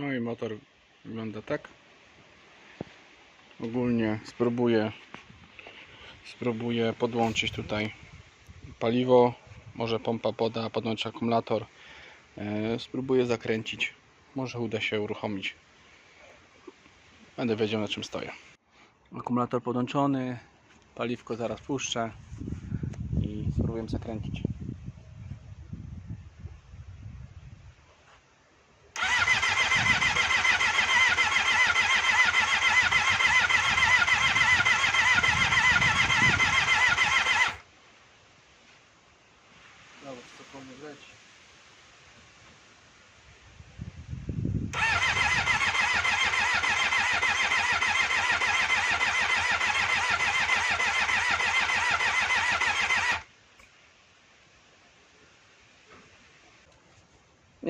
No i motor wygląda tak. Ogólnie spróbuję spróbuję podłączyć tutaj paliwo. Może pompa poda, podłączyć akumulator. E, Spróbuję zakręcić. Może uda się uruchomić. Będę wiedział na czym stoję. Akumulator podłączony. Paliwko zaraz puszczę i spróbuję zakręcić.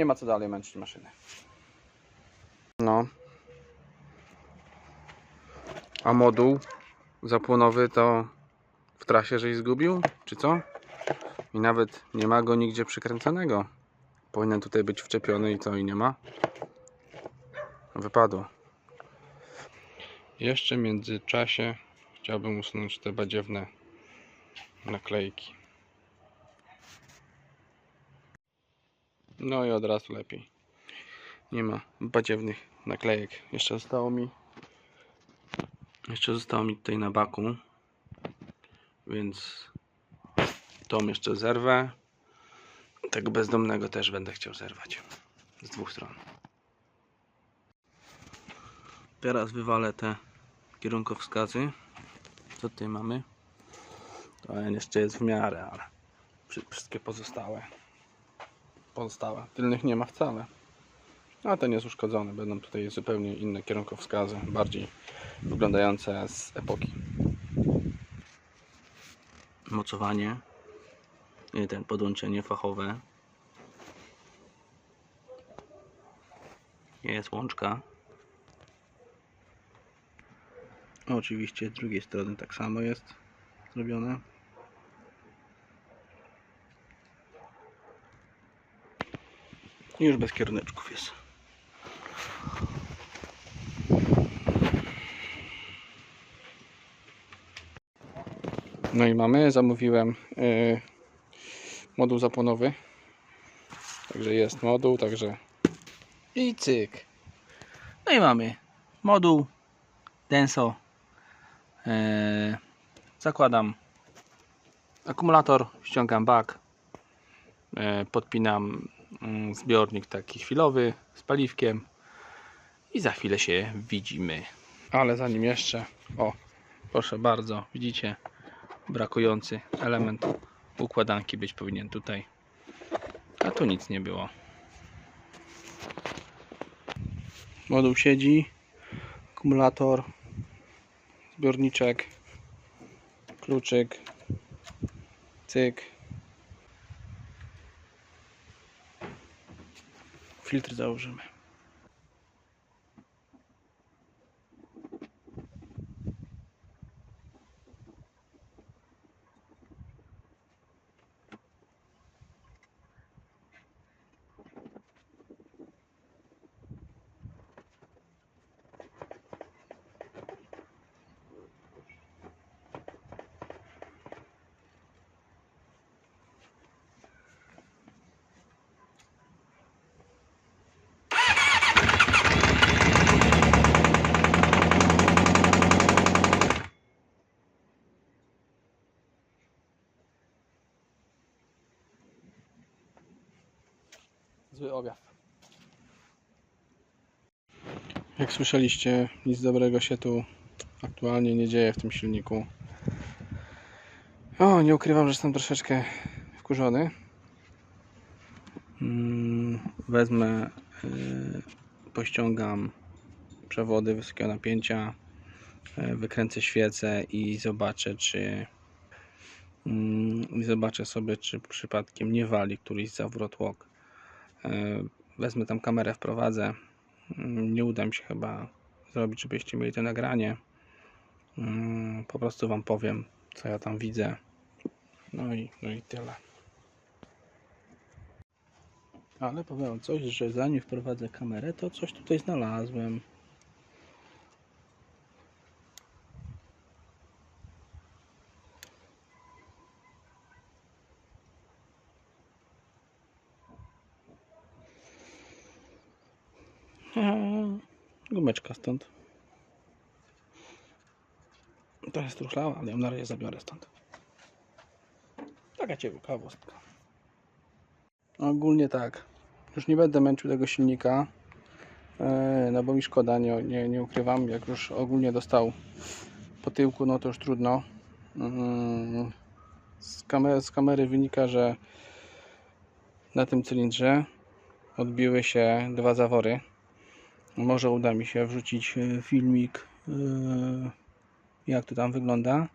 Nie ma co dalej męczyć maszyny. No. A moduł zapłonowy to w trasie żeś zgubił, czy co? I nawet nie ma go nigdzie przykręconego. Powinien tutaj być wczepiony i co? I nie ma? Wypadło. Jeszcze w międzyczasie chciałbym usunąć te badziewne naklejki. No i od razu lepiej. Nie ma badziewnych naklejek. Jeszcze zostało mi jeszcze zostało mi tutaj na baku. Więc Tom jeszcze zerwę. Tego bezdomnego też będę chciał zerwać. Z dwóch stron. Teraz wywalę te kierunkowskazy. Co tutaj mamy? To jeszcze jest w miarę, ale wszy- wszystkie pozostałe. Pozostałe. Tylnych nie ma wcale. A ten jest uszkodzony. Będą tutaj zupełnie inne kierunkowskazy. Bardziej wyglądające z epoki. Mocowanie nie ten podłączenie fachowe. Jest łączka. Oczywiście z drugiej strony tak samo jest zrobione. I już bez kieruneczków jest. No i mamy, zamówiłem yy, moduł zapłonowy. Także jest moduł, także i cyk. No i mamy moduł Denso. Eee, zakładam akumulator, ściągam bak, eee, podpinam zbiornik taki chwilowy z paliwkiem i za chwilę się widzimy. Ale zanim jeszcze, o proszę bardzo, widzicie brakujący element układanki być powinien tutaj. A tu nic nie było. Moduł siedzi, akumulator, zbiorniczek, kluczyk, cyk. filtre de auger. Zły objaw. Jak słyszeliście, nic dobrego się tu aktualnie nie dzieje w tym silniku. O, nie ukrywam, że jestem troszeczkę wkurzony. Mm, Wezmę, yy, pościągam przewody wysokiego napięcia, yy, wykręcę świecę i zobaczę, czy mm, i zobaczę sobie, czy przypadkiem nie wali któryś zawrot łok. E, Wezmę tam kamerę, wprowadzę. Mm, Nie uda mi się chyba zrobić, żebyście mieli to nagranie. Mm, Po prostu Wam powiem, co ja tam widzę. No i, no i tyle. Ale powiem coś, że zanim wprowadzę kamerę, to coś tutaj znalazłem. Gumeczka stąd. To jest truchlała, ale ją na razie zabiorę stąd. Taka ciekawostka. Ogólnie tak. Już nie będę męczył tego silnika. e, No bo mi szkoda, nie, nie, nie ukrywam. Jak już ogólnie dostał po tyłku, no to już trudno. Mm, Z kamery, z kamery wynika, że na tym cylindrze odbiły się dwa zawory. Może uda mi się wrzucić e, filmik, e, jak to tam wygląda.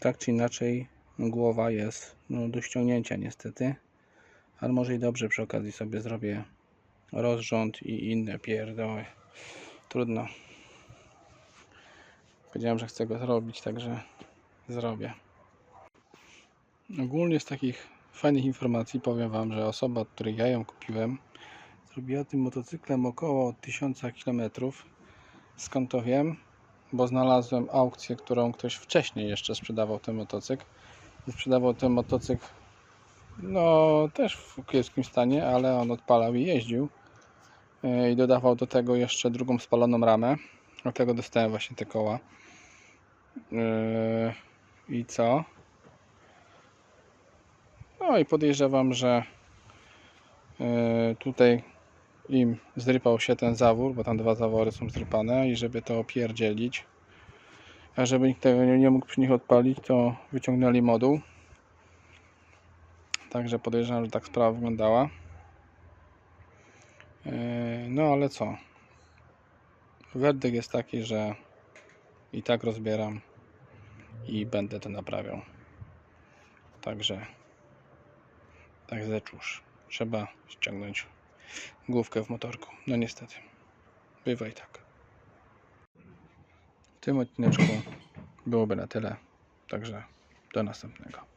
Tak czy inaczej, głowa jest no, do ściągnięcia niestety. Ale może i dobrze przy okazji sobie zrobię rozrząd i inne pierdoły. Trudno. Powiedziałem, że chcę go zrobić, także zrobię. Ogólnie z takich fajnych informacji powiem Wam, że osoba, od której ja ją kupiłem, zrobiła tym motocyklem około 1000 km. Skąd to wiem? Bo znalazłem aukcję, którą ktoś wcześniej jeszcze sprzedawał ten motocykl. I sprzedawał ten motocykl no też w kiepskim stanie, ale on odpalał i jeździł. Yy, I dodawał do tego jeszcze drugą spaloną ramę. Dlatego dostałem właśnie te koła. Yy, I co? No i podejrzewam, że yy, tutaj im zrypał się ten zawór, bo tam dwa zawory są zrypane i żeby to opierdzielić, a żeby nikt tego nie, nie mógł przy nich odpalić, to wyciągnęli moduł. Także podejrzewam, że tak sprawa wyglądała. Yy, No ale co? Werdykt jest taki, że i tak rozbieram i będę to naprawiał. Także tak zeczuż. Trzeba ściągnąć główkę w motorku. No niestety. Bywa i tak. W tym odcineczku byłoby na tyle. Także do następnego.